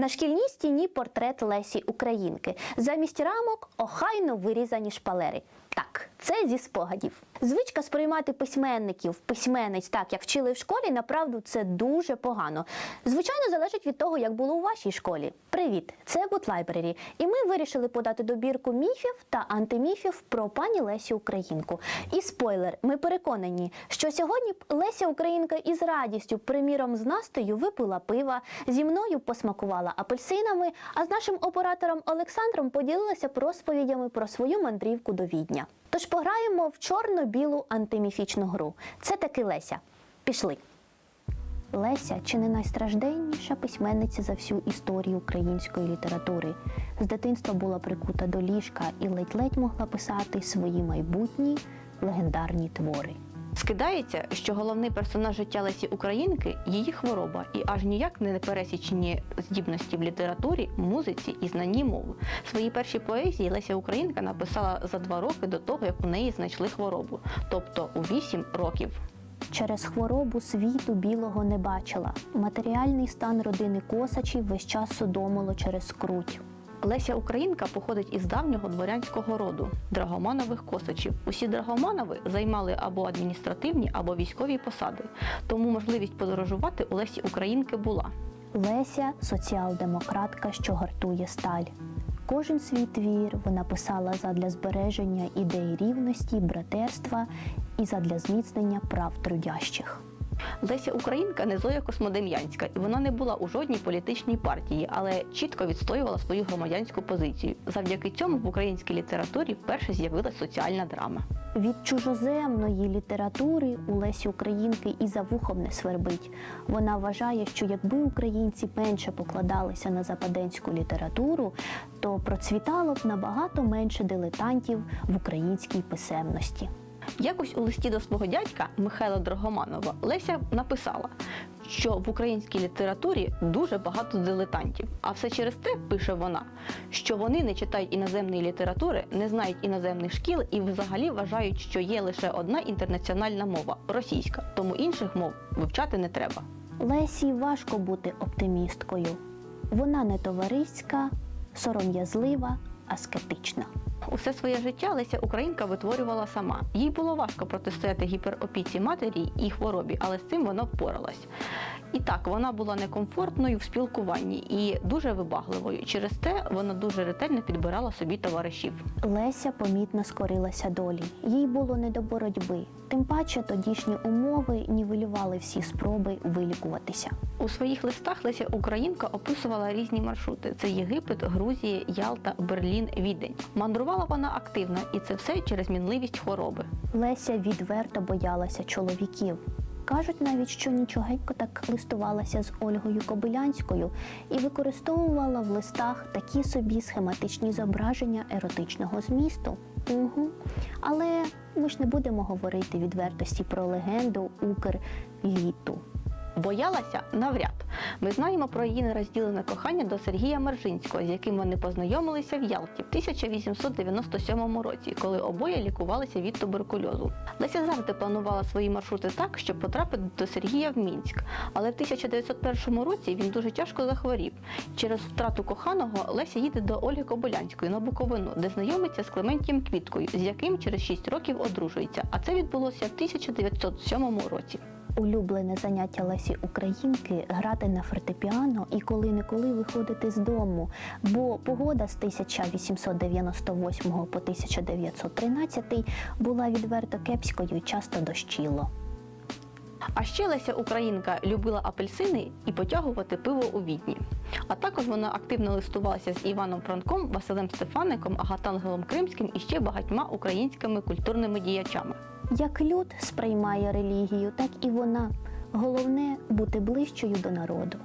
На шкільній стіні портрет Лесі Українки. Замість рамок охайно вирізані шпалери. Так, це зі спогадів. Звичка сприймати письменників, письменниць так, як вчили в школі, направду це дуже погано. Звичайно, залежить від того, як було у вашій школі. Привіт, це Library. І ми вирішили подати добірку міфів та антиміфів про пані Лесю Українку. І спойлер, ми переконані, що сьогодні Леся Українка із радістю, приміром з Настею, випила пива, зі мною посмакувала апельсинами, а з нашим оператором Олександром поділилася розповідями про свою мандрівку до Відня. Тож пограємо в чорно-білу антиміфічну гру. Це таки Леся. Пішли. Леся чи не найстражденніша письменниця за всю історію української літератури. З дитинства була прикута до ліжка і ледь-ледь могла писати свої майбутні легендарні твори. Скидається, що головний персонаж життя Лесі Українки її хвороба, і аж ніяк не непересічені здібності в літературі, музиці і знанні мов. Свої перші поезії Леся Українка написала за два роки до того, як у неї знайшли хворобу, тобто у вісім років. Через хворобу світу білого не бачила. Матеріальний стан родини Косачів весь час судомило через скруть. Леся Українка походить із давнього дворянського роду драгоманових косачів. Усі драгоманови займали або адміністративні, або військові посади. Тому можливість подорожувати у Лесі Українки була. Леся соціал-демократка, що гартує сталь. Кожен свій твір вона писала задля збереження ідей рівності, братерства і задля зміцнення прав трудящих. Леся Українка не Зоя Космодем'янська, і вона не була у жодній політичній партії, але чітко відстоювала свою громадянську позицію. Завдяки цьому в українській літературі вперше з'явилася соціальна драма. Від чужоземної літератури у Лесі Українки і за вухом не свербить. Вона вважає, що якби українці менше покладалися на западенську літературу, то процвітало б набагато менше дилетантів в українській писемності. Якось у листі до свого дядька Михайла Драгоманова Леся написала, що в українській літературі дуже багато дилетантів. А все через те, пише вона, що вони не читають іноземної літератури, не знають іноземних шкіл і взагалі вважають, що є лише одна інтернаціональна мова російська, тому інших мов вивчати не треба. Лесі важко бути оптимісткою. Вона не товариська, сором'язлива, аскетична. Усе своє життя Леся Українка витворювала сама. Їй було важко протистояти гіперопіці матері і хворобі, але з цим вона впоралась. І так, вона була некомфортною в спілкуванні і дуже вибагливою. Через те вона дуже ретельно підбирала собі товаришів. Леся помітно скорилася долі. Їй було не до боротьби. Тим паче тодішні умови нівелювали всі спроби вилікуватися. У своїх листах Леся Українка описувала різні маршрути: це Єгипет, Грузія, Ялта, Берлін, Відень. Мандрувала вона активно, і це все через мінливість хвороби. Леся відверто боялася чоловіків. Кажуть навіть, що нічогенько так листувалася з Ольгою Кобилянською і використовувала в листах такі собі схематичні зображення еротичного змісту. Угу. Але ми ж не будемо говорити відвертості про легенду Укрліту. Боялася навряд. Ми знаємо про її нерозділене кохання до Сергія Мержинського, з яким вони познайомилися в Ялті в 1897 році, коли обоє лікувалися від туберкульозу. Леся завжди планувала свої маршрути так, щоб потрапити до Сергія в Мінськ. Але в 1901 році він дуже тяжко захворів. Через втрату коханого Леся їде до Ольги Кобилянської на Буковину, де знайомиться з Клементієм Квіткою, з яким через 6 років одружується. А це відбулося в 1907 році. Улюблене заняття Лесі Українки грати на фортепіано і коли-неколи виходити з дому, бо погода з 1898 по 1913 була відверто кепською і часто дощило. А ще Леся Українка любила апельсини і потягувати пиво у відні. А також вона активно листувалася з Іваном Франком, Василем Стефаником, Агатангелом Кримським і ще багатьма українськими культурними діячами. Як люд сприймає релігію, так і вона. Головне бути ближчою до народу.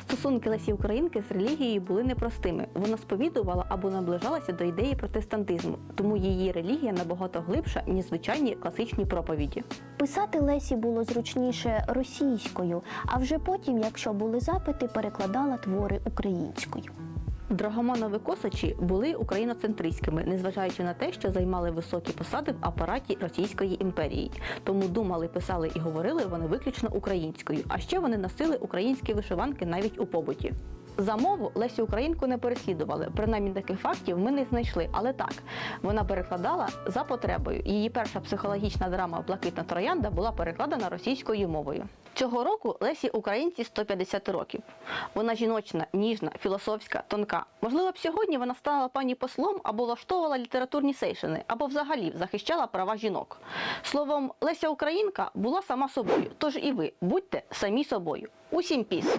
Стосунки Лесі Українки з релігією були непростими. Вона сповідувала або наближалася до ідеї протестантизму, тому її релігія набагато глибша, ніж звичайні класичні проповіді. Писати Лесі було зручніше російською, а вже потім, якщо були запити, перекладала твори українською. Драгоманови косачі були україноцентристськими, незважаючи на те, що займали високі посади в апараті Російської імперії. Тому думали, писали і говорили вони виключно українською. А ще вони носили українські вишиванки навіть у побуті. За мову Лесю Українку не переслідували. Принаймні таких фактів ми не знайшли. Але так, вона перекладала за потребою. Її перша психологічна драма Блакитна троянда була перекладена російською мовою. Цього року Лесі Українці 150 років. Вона жіночна, ніжна, філософська, тонка. Можливо, б сьогодні вона стала пані послом або влаштовувала літературні сейшини, або взагалі захищала права жінок. Словом, Леся Українка була сама собою. Тож і ви будьте самі собою. Усім піс!